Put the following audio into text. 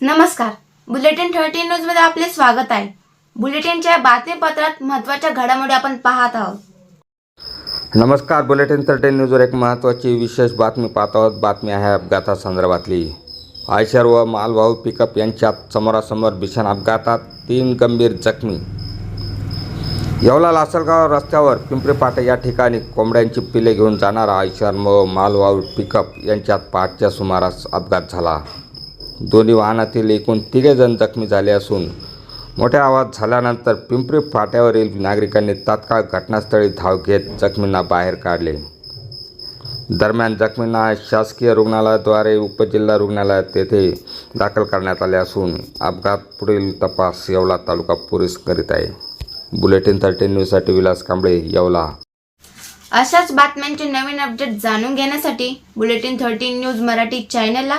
नमस्कार. Bulletin thirteen न्यूजमध्ये आपले स्वागत आहे. बुलेटिनच्या बातमीपत्रात महत्त्वाच्या घडामोडी आपण पाहत आहोत. नमस्कार बुलेटिन थर्टीन न्यूजवर एक महत्त्वाची विशेष बातमी पाहत आहोत. बातमी आहे अपघातासंदर्भातली आयशर व मालवाहू पिकअप यांच्यात समोरासमोर भीषण अपघातात तीन गंभीर जखमी. येवला लासलगाव रस्त्यावर पिंपरी पाटे या ठिकाणी कोंबड्यांची पिले घेऊन जाणारा आयशर व मालवाहू पिकअप यांच्यात पाठच्या सुमारास अपघात झाला. दोन्ही वाहनातील एकूण तिघेजण जखमी झाले असून मोठ्या आवाज झाल्यानंतर पिंपरी फाट्यावरील नागरिकांनी तात्काळ घटनास्थळी धाव घेत जखमींना बाहेर काढले. दरम्यान जखमींना शासकीय रुग्णालयाद्वारे उपजिल्हा रुग्णालयात तेथे दाखल करण्यात आले असून अपघात पुढील तपास येवला तालुका पोलीस करीत आहे. बुलेटिन थर्टीन न्यूजसाठी विलास कांबळे येवला. अशाच बातम्यांचे नवीन अपडेट जाणून घेण्यासाठी बुलेटिन थर्टीन न्यूज मराठी चॅनलला